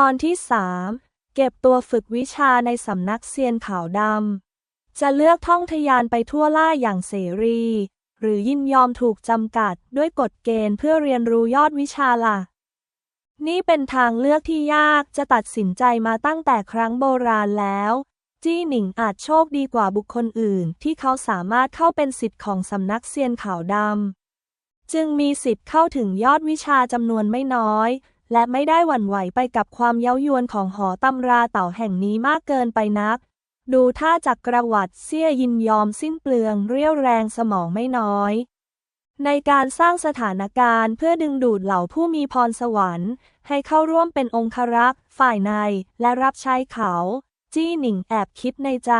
ตอนที่สามเก็บตัวฝึกวิชาในสำนักเซียนขาวดำ จะเลือกท่องทยานไปทั่วล่าอย่างเสรี หรือยินยอมถูกจำกัดด้วยกฎเกณฑ์เพื่อเรียนรู้ยอดวิชาล่ะนี่เป็นทางเลือกที่ยากจะตัดสินใจมาตั้งแต่ครั้งโบราณแล้ว จี้หนิงอาจโชคดีกว่าบุคคลอื่น ที่เขาสามารถเข้าเป็นสิทธิ์ของสำนักเซียนขาวดำ จึงมีสิทธิ์เข้าถึงยอดวิชาจำนวนไม่น้อย และไม่ได้หวั่นไหวไปกับความเย้ายวนของหอตำราเต่าแห่งนี้มากเกินไปนัก ดูท่าจากประวัติเสี้ยยินยอมสิ้นเปลืองเรี่ยวแรงสมองไม่น้อย ในการสร้างสถานการณ์เพื่อดึงดูดเหล่าผู้มีพรสวรรค์ ให้เข้าร่วมเป็นองครักษ์ ฝ่ายในและรับใช้เขา จี้หนิงแอบคิดในใจ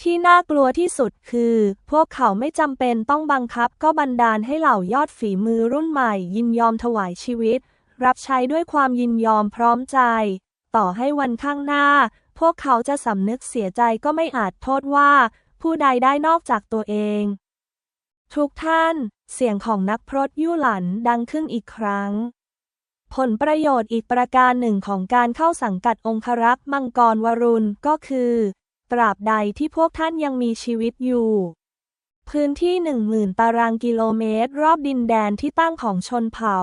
ที่น่ากลัวที่สุดคือ พวกเขาไม่จำเป็นต้องบังคับก็บันดาลให้เหล่ายอดฝีมือรุ่นใหม่ยินยอมถวายชีวิต รับใช้ด้วยความยินยอมพร้อมใจ ต่อให้วันข้างหน้า พวกเขาจะสำนึกเสียใจก็ไม่อาจโทษว่า ผู้ใดได้นอกจากตัวเอง ทุกท่าน เสียงของนักพรตยู่หลันดังขึ้นอีกครั้ง ผลประโยชน์อีกประการหนึ่งของการเข้าสังกัดองครักษ์มังกรวรุณก็คือ ตราบใดที่พวกท่านยังมีชีวิตอยู่พื้นที่หนึ่งหมื่นตารางกิโลเมตร รอบดินแดนที่ตั้งของชนเผ่า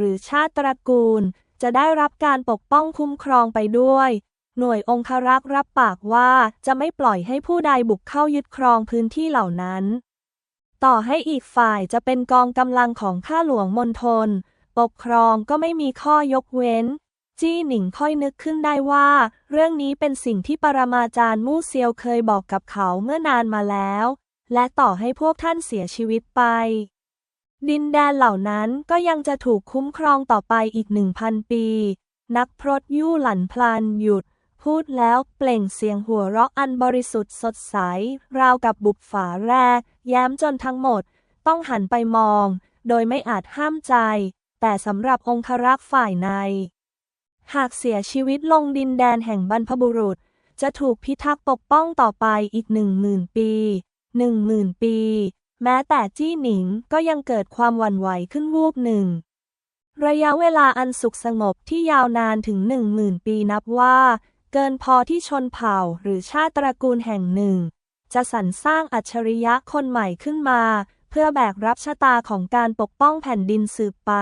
หรือชาติตระกูล จะได้รับการปกป้องคุ้มครองไปด้วย หน่วยองครักษ์รับปากว่าจะไม่ปล่อยให้ผู้ใดบุกเข้ายึดครองพื้นที่เหล่านั้น ต่อให้อีกฝ่ายจะเป็นกองกำลังของข้าหลวงมณฑลปกครองก็ไม่มีข้อยกเว้น จี้หนิงค่อยนึกขึ้นได้ว่า เรื่องนี้เป็นสิ่งที่ปรมาจารย์มู่เซียวเคยบอกกับเขาเมื่อนานมาแล้ว และต่อให้พวกท่านเสียชีวิตไป ดินแดนเหล่านั้นก็ยังจะถูกคุ้มครองต่อไปอีกหนึ่งพันปี นักพรตยู่หลันพลานหยุด พูดแล้วเปล่งเสียงหัวเราะอันบริสุทธิ์สดใส ราวกับบุบฝาแรก แย้มจนทั้งหมด ต้องหันไปมอง โดยไม่อาจห้ามใจ แต่สำหรับองครักษ์ฝ่ายใน หากเสียชีวิตลงดินแดนแห่งบรรพบุรุษ จะถูกพิทักษ์ปกป้องต่อไปอีกหนึ่งหมื่นปีหนึ่งหมื่นปี แม้แต่จี้หนิงก็ยังเกิดความหวั่นไหวขึ้นวูบหนึ่ง ระยะเวลาอันสุขสงบที่ยาวนานถึงหนึ่งหมื่นปีนับว่า เกินพอที่ชนเผ่าหรือชาติตระกูลแห่งหนึ่ง จะสรรสร้างอัจฉริยะคนใหม่ขึ้นมา เพื่อแบกรับชะตาของการปกป้องแผ่นดินสืบไป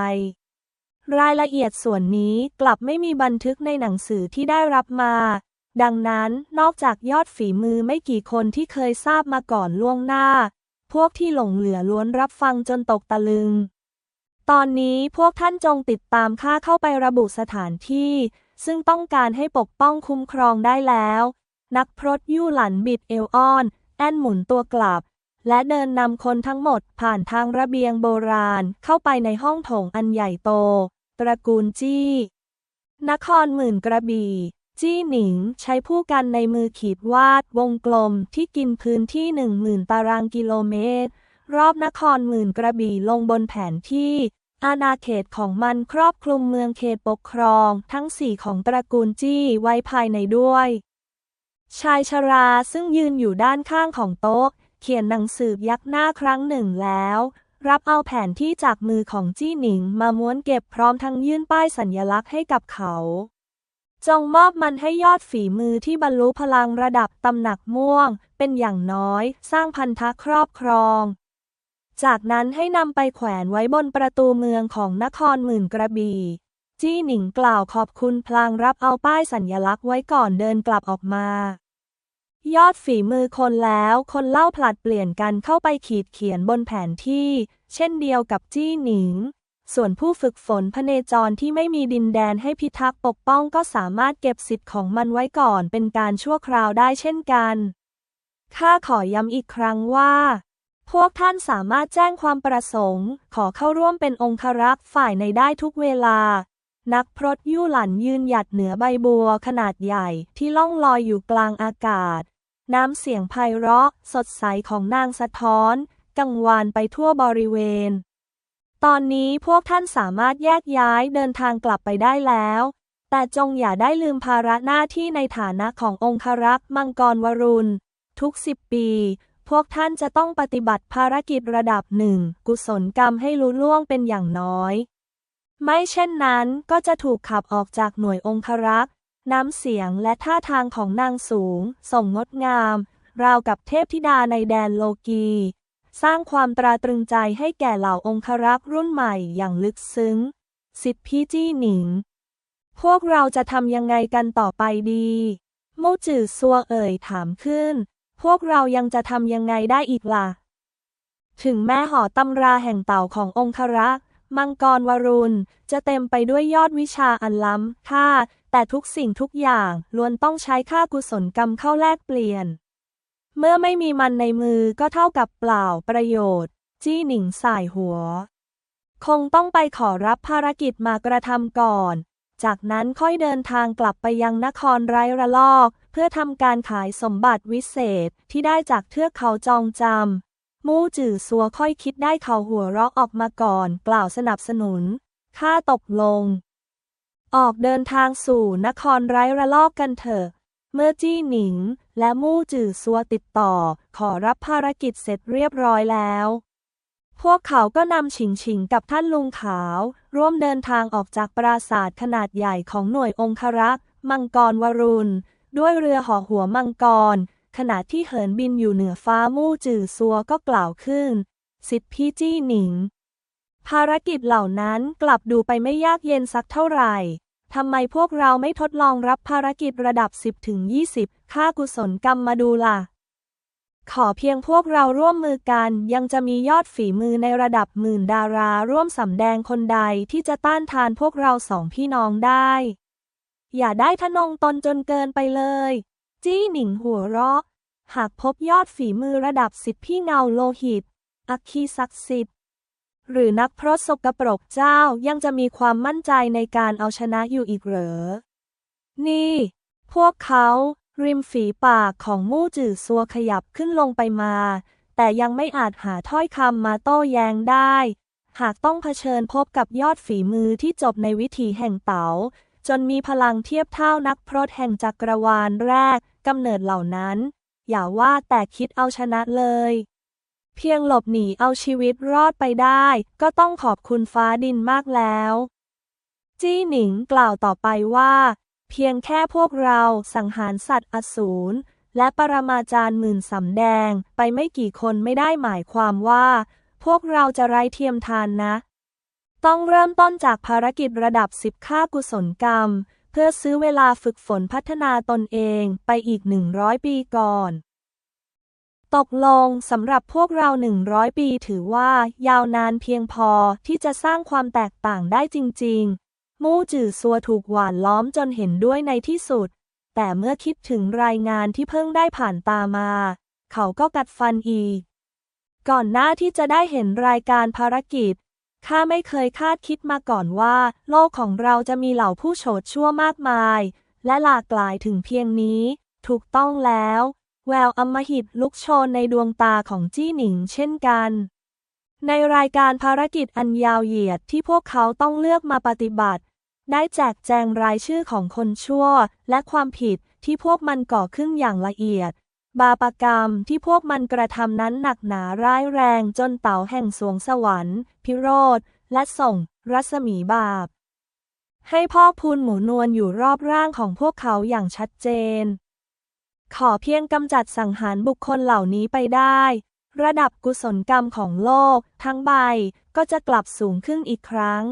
รายละเอียดส่วนนี้กลับไม่มีบันทึกในหนังสือที่ได้รับมาดังนั้นนอกจากยอดฝีมือไม่กี่คนที่เคยทราบมาก่อนล่วงหน้า พวกที่หลงเหลือล้วนรับฟังจนตกตะลึง ตอนนี้พวกท่านจงติดตามข้าเข้าไประบุสถานที่ ซึ่งต้องการให้ปกป้องคุ้มครองได้แล้ว นักพรตยู่หลันบิดเอวอ้อน แอนหมุนตัวกลับ และเดินนำคนทั้งหมดผ่านทางระเบียงโบราณเข้าไปในห้องโถงอันใหญ่โต ตระกูลจี้ นครหมื่นกระบี่ จี้หนิงใช้ผู้กันในมือขีดวาดวงกลมที่กินพื้นที่หนึ่งหมื่นตารางกิโลเมตร รอบนครหมื่นกระบี่ลงบนแผนที่ อาณาเขตของมันครอบคลุมเมืองเขตปกครอง ทั้งสี่ของตระกูลจี้ไว้ภายในด้วย ชายชราซึ่งยืนอยู่ด้านข้างของโต๊ะ เขียนหนังสือยักหน้าครั้งหนึ่งแล้ว รับเอาแผนที่จากมือของจี้หนิงมาม้วนเก็บพร้อมทั้งยื่นป้ายสัญลักษณ์ให้กับเขา จงมอบมันให้ยอดฝีมือที่บรรลุพลังระดับตำหนักม่วง เป็นอย่างน้อย สร้างพันธะครอบครอง จากนั้นให้นำไปแขวนไว้บนประตูเมืองของนครหมื่นกระบี่จี้หนิงกล่าวขอบคุณพลางรับเอาป้ายสัญลักษณ์ไว้ก่อนเดินกลับออกมา ยอดฝีมือคนแล้วคนเล่าผลัดเปลี่ยนกันเข้าไปขีดเขียนบนแผนที่ เช่นเดียวกับจี้หนิง ส่วนผู้ฝึกฝนพเนจรที่ไม่มีดินแดนให้พิทักษ์ปกป้องก็สามารถเก็บสิทธิ์ของมันไว้ก่อนเป็นการชั่วคราวได้เช่นกันข้าขอย้ำอีกครั้งว่า พวกท่านสามารถแจ้งความประสงค์ ขอเข้าร่วมเป็นองครักษ์ฝ่ายในได้ทุกเวลา นักพรตยู่หลันยืนหยัดเหนือใบบัวขนาดใหญ่ที่ล่องลอยอยู่กลางอากาศ น้ำเสียงไพเราะ สดใสของนางสะท้อน กังวานไปทั่วบริเวณ ตอนนี้พวกท่านสามารถแยกย้ายเดินทางกลับไปได้แล้ว แต่จงอย่าได้ลืมภาระหน้าที่ในฐานะขององครักษ์มังกรวรุณ ทุกสิบปี พวกท่านจะต้องปฏิบัติภารกิจระดับหนึ่ง กุศลกรรมให้รู้ล่วงเป็นอย่างน้อย ไม่เช่นนั้นก็จะถูกขับออกจากหน่วยองครักษ์น้ำเสียงและท่าทางของนางสูง ส่งงดงาม ราวกับเทพธิดาในแดนโลกี สร้างความตราตรึงใจให้แก่เหล่าองครักษ์รุ่นใหม่อย่างลึกซึ้ง สิทธิพี่จี้หนิง พวกเราจะทำยังไงกันต่อไปดีมู่จือซัวเอ่ยถามขึ้น พวกเรายังจะทำยังไงได้อีกล่ะ ถึงแม้หอตำราแห่งเต่าขององครักษ์มังกรวรุณ จะเต็มไปด้วยยอดวิชาอันล้ำค่า แต่ทุกสิ่งทุกอย่างล้วนต้องใช้ค่ากุศลกรรมเข้าแลกเปลี่ยน เมื่อไม่มีมันในมือก็เท่ากับเปล่าประโยชน์ จี้หนิงสายหัว คงต้องไปขอรับภารกิจมากระทำก่อน จากนั้นค่อยเดินทางกลับไปยังนครไร้ระลอก เพื่อทำการขายสมบัติวิเศษที่ได้จากเทือกเขาจองจำมู่จื่อซัวค่อยคิดได้เขาหัวเราะออกมาก่อน กล่าวสนับสนุนค่าตกลง ออกเดินทางสู่นครไร้ระลอกกันเถอะ เมื่อจี้หนิง และมู่จื่อซัวติดต่อ ขอรับภารกิจเสร็จเรียบร้อยแล้ว พวกเขาก็นำฉิงฉิงกับท่านลุงขาว ร่วมเดินทางออกจากปราสาทขนาดใหญ่ของหน่วยองครักษ์ มังกรวรุณ ด้วยเรือห่อหัวมังกร ขณะที่เหินบินอยู่เหนือฟ้ามู่จื่อซัวก็กล่าวขึ้น สิทธิพี่จี้หนิง ภารกิจเหล่านั้นกลับดูไปไม่ยากเย็นสักเท่าไหร่ ทำไมพวกเราไม่ทดลองรับภารกิจระดับ 10-20 ค่ากุศลกรรมมาดูล่ะ ขอเพียงพวกเราร่วมมือกัน ยังจะมียอดฝีมือในระดับหมื่นดาราร่วมสำแดงคนใดที่จะต้านทานพวกเราสองพี่น้องได้ อย่าได้ทะนงตนจนเกินไปเลย จี้หนิงหัวเราะ หากพบยอดฝีมือระดับสิบพี่เงาโลหิต อัคคีศักดิ์สิทธิ์ หรือนักพรตสกปรกเจ้ายังจะมีความมั่นใจในการเอาชนะอยู่อีกเหรอ นี่ พวกเขา ริมฝีปากของมู่จื่อซัวขยับขึ้นลงไปมา แต่ยังไม่อาจหาถ้อยคำมาโต้แย้งได้ หากต้องเผชิญพบกับยอดฝีมือที่จบในวิถีแห่งเต๋าจนมีพลังเทียบเท่านักพรตแห่งจักรวาลแรกกำเนิดเหล่านั้น อย่าว่าแต่คิดเอาชนะเลย เพียงหลบหนีเอาชีวิตรอดไปได้ ก็ต้องขอบคุณฟ้าดินมากแล้ว จี้หนิงกล่าวต่อไปว่า เพียงแค่พวกเราสังหารสัตว์อสูรและปรมาจารย์หมื่นสำแดงไปไม่กี่คนไม่ได้หมายความว่า พวกเราจะไร้เทียมทานนะ ต้องเริ่มต้นจากภารกิจระดับสิบค่ากุศลกรรม เพื่อซื้อเวลาฝึกฝนพัฒนาตนเองไปอีกหนึ่งร้อยปีก่อน ตกลงสำหรับพวกเราหนึ่งร้อยปีถือว่า ยาวนานเพียงพอที่จะสร้างความแตกต่างได้จริง ๆ มู่จื่อซัวถูกหวานล้อมจนเห็นด้วยในที่สุด แต่เมื่อคิดถึงรายงานที่เพิ่งได้ผ่านตามา เขาก็กัดฟันอีก ก่อนหน้าที่จะได้เห็นรายการภารกิจข้าไม่เคยคาดคิดมาก่อนว่า โลกของเราจะมีเหล่าผู้โฉดชั่วมากมาย และหลากหลายถึงเพียงนี้ ถูกต้องแล้ว แววอำมหิตลุกโชนในดวงตาของจี้หนิงเช่นกัน ในรายการภารกิจอันยาวเหยียดที่พวกเขาต้องเลือกมาปฏิบัติ ได้แจกแจงรายชื่อของคนชั่ว และความผิดที่พวกมันก่อขึ้นอย่างละเอียด บาปกรรมที่พวกมันกระทำนั้นหนักหนาร้ายแรงจนเต่าแห่งสวงสวรรค์ พิโรธ และส่ง รัศมีบาป ให้พ่อพูนหมูนวลอยู่รอบร่างของพวกเขาอย่างชัดเจน ขอเพียงกำจัดสังหารบุคคลเหล่านี้ไปได้ ระดับกุศลกรรมของโลก ทั้งใบก็จะกลับสูงขึ้นอีกครั้ง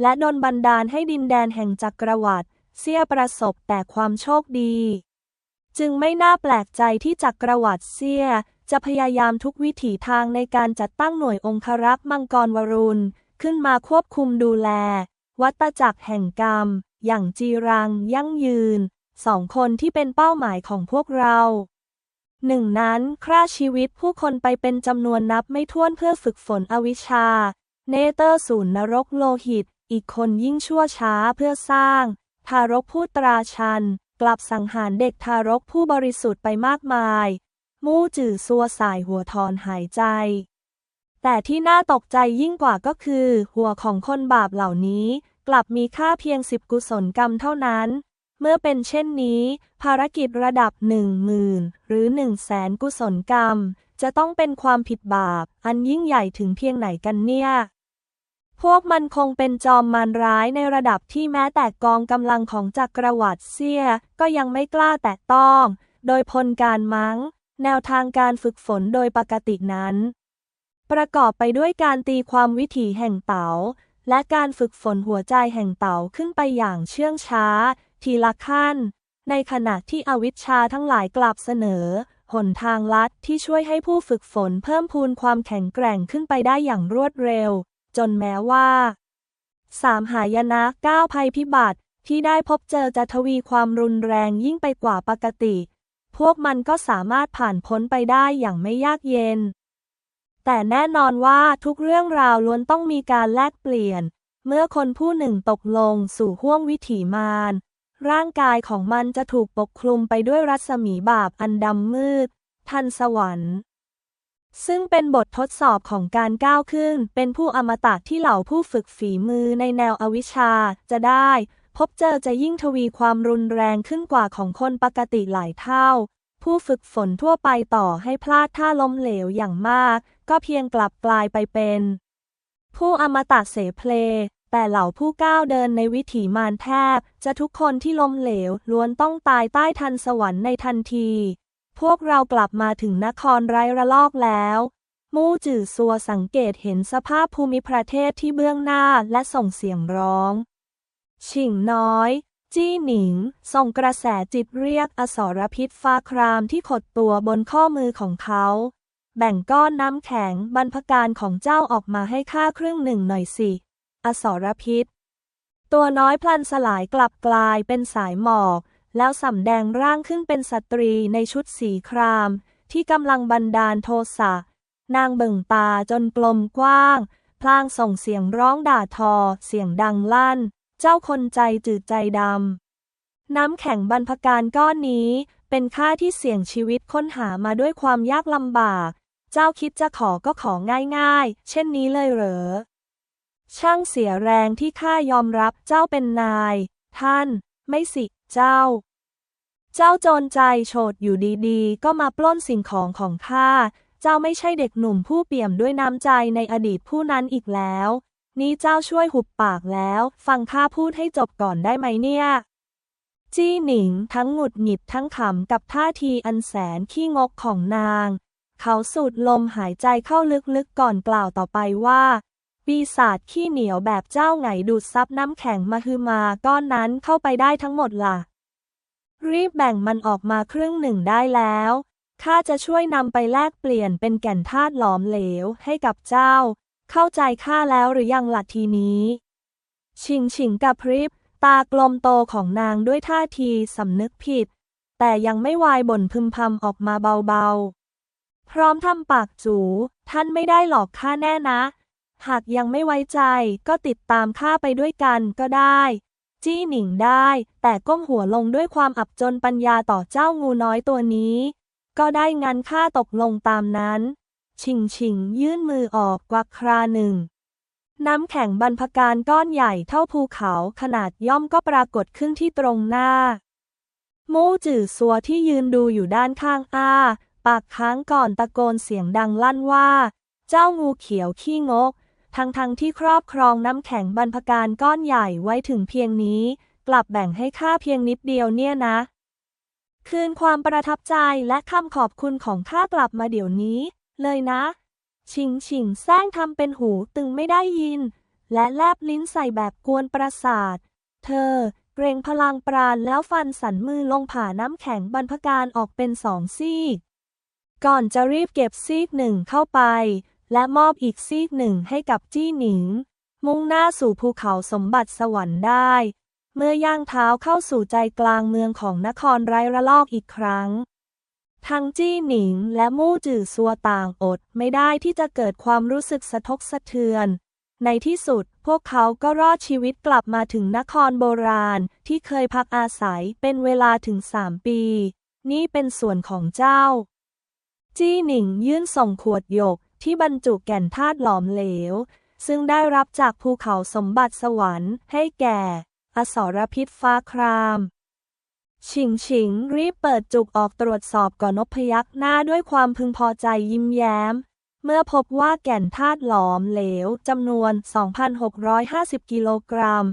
และดนบันดาลให้ดินแดนแห่งจักรวรรดิเสียประสบแต่ความโชคดี จึงไม่น่าแปลกใจที่จักรวรรดิเสียจะพยายามทุกวิถีทางในการจัดตั้งหน่วยองครักษ์มังกรวรุณ ขึ้นมาควบคุมดูแล วัตจักรแห่งกรรม อย่างจีรังยั่งยืน สองคนที่เป็นเป้าหมายของพวกเราหนึ่งนั้นฆ่าชีวิตผู้คนไปเป็นจำนวนนับไม่ถ้วนเพื่อฝึกฝนอวิชชา เนเตอร์ศูนย์นรกโลหิต อีกคนยิ่งชั่วช้าเพื่อสร้าง ทารกผู้ตราชัน กลับสังหารเด็กทารกผู้บริสุทธิ์ไปมากมาย มู่จื่อซัวสายหัวทอนหายใจ แต่ที่น่าตกใจยิ่งกว่าก็คือ หัวของคนบาปเหล่านี้ กลับมีค่าเพียงสิบกุศลกรรมเท่านั้น เมื่อเป็นเช่นนี้ ภารกิจระดับหนึ่งหมื่นหรือหนึ่งแสนกุศลกรรม จะต้องเป็นความผิดบาป อันยิ่งใหญ่ถึงเพียงไหนกันเนี่ย พวกมันคงเป็นจอมมารร้ายในระดับที่แม้แต่กองกำลังของจักรวรรดิเซียก็ยังไม่กล้าแตะต้อง โดยพลการมัง้ง แนวทางการฝึกฝนโดยปกตินั้น ประกอบไปด้วยการตีความวิถีแห่งเต๋าและการฝึกฝนหัวใจแห่งเต๋าขึ้นไปอย่างเชื่องช้า ทีละขั้น ในขณะที่อวิชชาทั้งหลายกลับเสนอ หนทางลัดที่ช่วยให้ผู้ฝึกฝนเพิ่มพูนความแข็งแกร่งขึ้นไปได้อย่างรวดเร็ว จนแม้ว่าสามหายนะก้าภัยพิบัติที่ได้พบเจอจะทวีความรุนแรงยิ่งไปกว่าปกติ พวกมันก็สามารถผ่านพ้นไปได้อย่างไม่ยากเย็น แต่แน่นอนว่าทุกเรื่องราวล้วนต้องมีการแลกเปลี่ยน เมื่อคนผู้หนึ่งตกลงสู่ห้วงวิถีมาร ร่างกายของมันจะถูกปกคลุมไปด้วยรัศมีบาปอันดำมืด ทันสวรรค์ ซึ่งเป็นบททดสอบของการก้าวขึ้น เป็นผู้อมตะที่เหล่าผู้ฝึกฝีมือในแนวอวิชชาจะได้ พบเจอจะยิ่งทวีความรุนแรงขึ้นกว่าของคนปกติหลายเท่า ผู้ฝึกฝนทั่วไปต่อให้พลาดท่าล้มเหลวอย่างมาก ก็เพียงกลับกลายไปเป็น ผู้อมตะเสเพล แต่เหล่าผู้ก้าวเดินในวิถีมารแทบ จะทุกคนที่ล้มเหลวล้วนต้องตายใต้ทันสวรรค์ในทันที พวกเรากลับมาถึงนครไร้ระลอกแล้ว มู่จื่อซัวสังเกตเห็นสภาพภูมิประเทศที่เบื้องหน้าและส่งเสียงร้องฉิงน้อย จี้หนิง ส่งกระแสจิตเรียกอสรพิษฟ้าครามที่ขดตัวบนข้อมือของเขาแบ่งก้อนน้ำแข็งบรรพการของเจ้าออกมาให้ข้าครึ่งหนึ่งหน่อยสิ อสรพิษ ตัวน้อยพลันสลายกลับกลายเป็นสายหมอก แล้วสำแดงร่างขึ้นเป็นสตรีในชุดสีคราม ที่กำลังบันดาลโทสะ นางเบิ่งตาจนกลมกว้าง พลางส่งเสียงร้องด่าทอ เสียงดังลั่น เจ้าคนใจจืดใจดำ น้ำแข็งบรรพการก้อนนี้ เป็นค่าที่เสี่ยงชีวิตค้นหามาด้วยความยากลำบาก เจ้าคิดจะขอก็ของง่ายๆ เช่นนี้เลยเหรอ ช่างเสียแรงที่ข้ายอมรับเจ้าเป็นนาย ท่าน ไม่สิ เจ้า เจ้าโจรใจโฉดอยู่ดีๆ ก็มาปล้นสิ่งของของข้า เจ้าไม่ใช่เด็กหนุ่มผู้เปี่ยมด้วยน้ำใจในอดีตผู้นั้นอีกแล้ว นี่เจ้าช่วยหุบปากแล้ว ฟังข้าพูดให้จบก่อนได้ไหมเนี่ย จี้หนิงทั้งหงุดหงิดทั้งขำกับท่าทีอันแสนขี้งกของนาง เขาสูดลมหายใจเข้าลึกๆก่อนกล่าวต่อไปว่า ปีศาจขี้เหนียวแบบเจ้าไงดูดซับน้ำแข็งมาคือมาก้อนนั้นเข้าไปได้ทั้งหมดล่ะ รีบแบ่งมันออกมาครึ่งหนึ่งได้แล้วข้าจะช่วยนำไปแลกเปลี่ยนเป็นแก่นธาตุหลอมเหลวให้กับเจ้า เข้าใจข้าแล้วหรือยังล่ะทีนี้ ชิงชิงกับพริบ ตากลมโตของนางด้วยท่าทีสำนึกผิด แต่ยังไม่วายบ่นพึมพำออกมาเบาๆ พร้อมทำปากจู ท่านไม่ได้หลอกข้าแน่นะ หากยังไม่ไว้ใจก็ติดตามข้าไปด้วยกันก็ได้ จี้หนิงได้ แต่ก้มหัวลงด้วยความอับจนปัญญาต่อเจ้างูน้อยตัวนี้ ก็ได้งันข้าตกลงตามนั้น ชิงชิงยื่นมือออกกวักคราหนึ่ง น้ำแข็งบรรพการก้อนใหญ่เท่าภูเขาขนาดย่อมก็ปรากฏขึ้นที่ตรงหน้า มู่จื่อซัวที่ยืนดูอยู่ด้านข้างอ้า ปากค้างก่อนตะโกนเสียงดังลั่นว่า เจ้างูเขียวขี้งก ทั้งๆที่ครอบครองน้ำแข็งบรรพการก้อนใหญ่ไว้ถึงเพียงนี้ กลับแบ่งให้ข้าเพียงนิดเดียวเนี่ยนะ คืนความประทับใจและคำขอบคุณของข้ากลับมาเดี๋ยวนี้ เลยนะ ชิงชิงแซงทำเป็นหูตึงไม่ได้ยิน และแลบลิ้นใส่แบบกวนประสาท เธอ เกรงพลังปราณแล้วฟันสันมือลงผ่าน้ำแข็งบรรพการออกเป็นสองซีกก่อนจะรีบเก็บซีกหนึ่งเข้าไป และมอบอีกซีกหนึ่งให้กับจี้หนิง มุ่งหน้าสู่ภูเขาสมบัติสวรรค์ได้ เมื่อย่างเท้าเข้าสู่ใจกลางเมืองของนครไร้ระลอกอีกครั้ง ทั้งจี้หนิงและมู่จื่อซัวต่างอดไม่ได้ที่จะเกิดความรู้สึกสะทกสะเทือน ในที่สุดพวกเขาก็รอดชีวิตกลับมาถึงนครโบราณที่เคยพักอาศัยเป็นเวลาถึงสามปี นี่เป็นส่วนของเจ้า จี้หนิงยื่นส่งขวดหยก ที่บรรจุแก่นธาตุหลอมเหลว ซึ่งได้รับจากภูเขาสมบัติสวรรค์ให้แก่ อสรพิษฟ้าครามชิงชิงรีบเปิดจุกออกตรวจสอบก่อนนพยักหน้าด้วยความพึงพอใจยิ้มแย้ม เมื่อพบว่าแก่นธาตุหลอมเหลวจำนวน 2,650 กิโลกรัม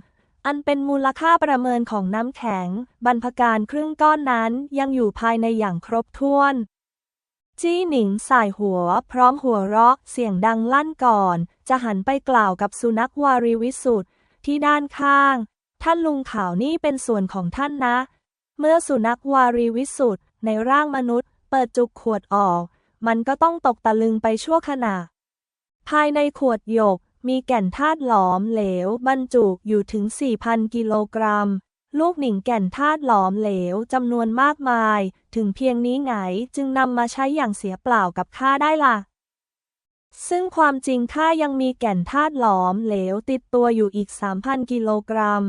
อันเป็นมูลค่าประเมินของน้ำแข็ง บรรพการครึ่งก้อนนั้นยังอยู่ภายในอย่างครบถ้วน จี้หนิงสายหัว พร้อมหัวเราะเสียงดังลั่นก่อน จะหันไปกล่าวกับสุนัขวารีวิสุทธ์ที่ด้านข้าง ท่านลุงขาวนี่เป็นส่วนของท่านนะ เมื่อสุนัขวารีวิสุทธ์ในร่างมนุษย์ เปิดจุกขวดออก มันก็ต้องตกตะลึงไปชั่วขณะ ภายในขวดหยกมีแก่นธาตุหลอมเหลว บรรจุอยู่ถึง 4,000 กิโลกรัม ลูกหนิงแก่นธาตุหลอมเหลวจำนวนมากมาย ถึงเพียงนี้ไงจึงนำมาใช้อย่างเสียเปล่ากับข้าได้ล่ะ ซึ่งความจริงข้ายังมีแก่นธาตุหลอมเหลวติดตัวอยู่อีก 3,000 กิโลกรัม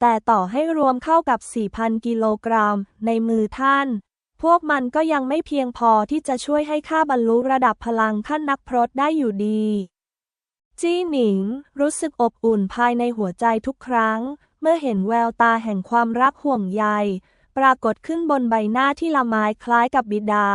แต่ต่อให้รวมเข้ากับ 4,000 กิโลกรัม ในมือท่าน พวกมันก็ยังไม่เพียงพอที่จะช่วยให้ข้าบรรลุระดับพลังขั้นนักพรตได้อยู่ดี จี้หนิง รู้สึกอบอุ่นภายในหัวใจทุกครั้ง เมื่อเห็นแววตาแห่งความรักห่วงใย ปรากฏขึ้นบนใบหน้าที่ละไมคล้ายกับบิดา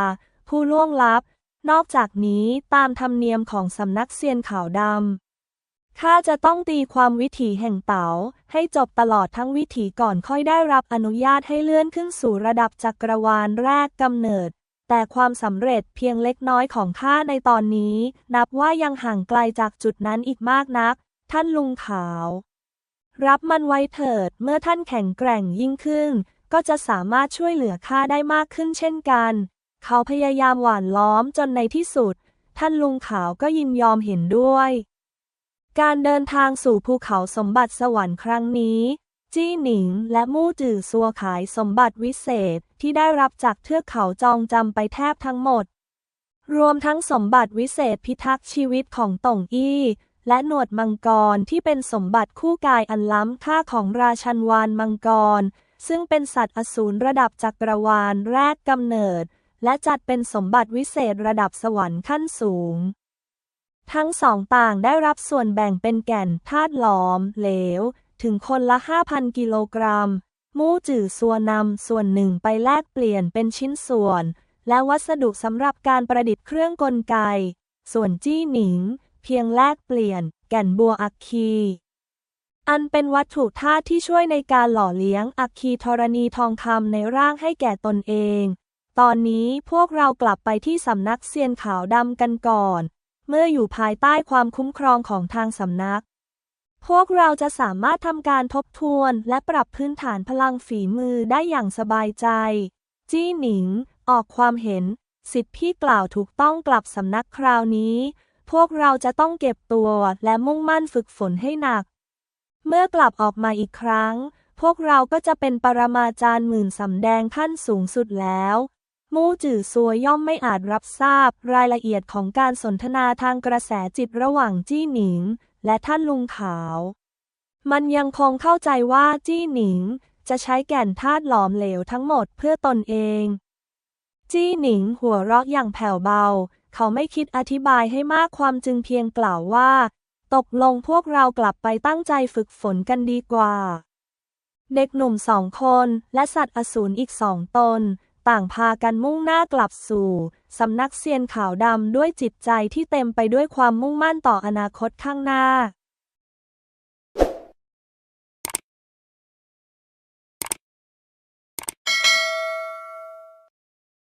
ผู้ล่วงลับ นอกจากนี้ตามธรรมเนียมของสำนักเซียนขาวดำข้าจะต้องตีความวิถีแห่งเต๋าให้จบตลอดทั้งวิถีก่อนค่อยได้รับอนุญาตให้เลื่อนขึ้นสู่ระดับจักรวาลแรกกำเนิดแต่ความสำเร็จเพียงเล็กน้อยของข้าในตอนนี้ นับว่ายังห่างไกลจากจุดนั้นอีกมากนัก ท่านลุงขาว รับมันไว้เถิด เมื่อท่านแข็งแกร่งยิ่งขึ้น ก็จะสามารถช่วยเหลือข้าได้มากขึ้นเช่นกัน เขาพยายามหว่านล้อมจนในที่สุด ท่านลุงขาวก็ยินยอมเห็นด้วย การเดินทางสู่ภูเขาสมบัติสวรรค์ครั้งนี้ จี้หนิงและมู่จื่อซัวขายสมบัติวิเศษที่ได้รับจากเทือกเขาจองจำไปแทบทั้งหมด รวมทั้งสมบัติวิเศษพิทักษ์ชีวิตของต่งอี้ และหนวดมังกรที่เป็นสมบัติคู่กายอันล้ำค่าของราชันวานมังกร ซึ่งเป็นสัตว์อสูรระดับจักรวาลแรกกำเนิด และจัดเป็นสมบัติวิเศษระดับสวรรค์ขั้นสูง ทั้งสองต่างได้รับส่วนแบ่งเป็นแก่นธาตุหลอม เหลว ถึงคนละ 5,000 กิโลกรัม มู่จื่อส่วนนำส่วนหนึ่งไปแลกเปลี่ยนเป็นชิ้นส่วน และวัสดุสำหรับการประดิษฐ์เครื่องกลไก ส่วนจี้หนิง เพียงแลกเปลี่ยน แก่นบัวอัคคี อันเป็นวัตถุธาตุที่ช่วยในการหล่อเลี้ยงอัคคีธรณีทองคำในร่างให้แก่ตนเอง ตอนนี้พวกเรากลับไปที่สำนักเซียนขาวดำกันก่อน เมื่ออยู่ภายใต้ความคุ้มครองของทางสำนัก พวกเราจะสามารถทำการทบทวน และปรับพื้นฐานพลังฝีมือได้อย่างสบายใจ จี้หนิง ออกความเห็น สิทธิพี่กล่าวถูกต้องกลับสำนักคราวนี้ พวกเราจะต้องเก็บตัวและมุ่งมั่นฝึกฝนให้หนัก เมื่อกลับออกมาอีกครั้ง พวกเราก็จะเป็นปรมาจารย์หมื่นสำแดงขั้นสูงสุดแล้ว มู่จื่อซัวย่อมไม่อาจรับทราบรายละเอียดของการสนทนาทางกระแสจิตระหว่างจี้หนิง และท่านลุงขาว มันยังคงเข้าใจว่าจี้หนิง จะใช้แก่นธาตุหลอมเหลวทั้งหมดเพื่อตนเอง จี้หนิงหัวเราะอย่างแผ่วเบา เขาไม่คิดอธิบายให้มากความจึงเพียงกล่าวว่า ตกลงพวกเรากลับไปตั้งใจฝึกฝนกันดีกว่า เด็กหนุ่มสองคนและสัตว์อสูรอีกสองตน ต่างพากันมุ่งหน้ากลับสู่สำนักเซียนขาวดำด้วยจิตใจที่เต็มไปด้วยความมุ่งมั่นต่ออนาคตข้างหน้า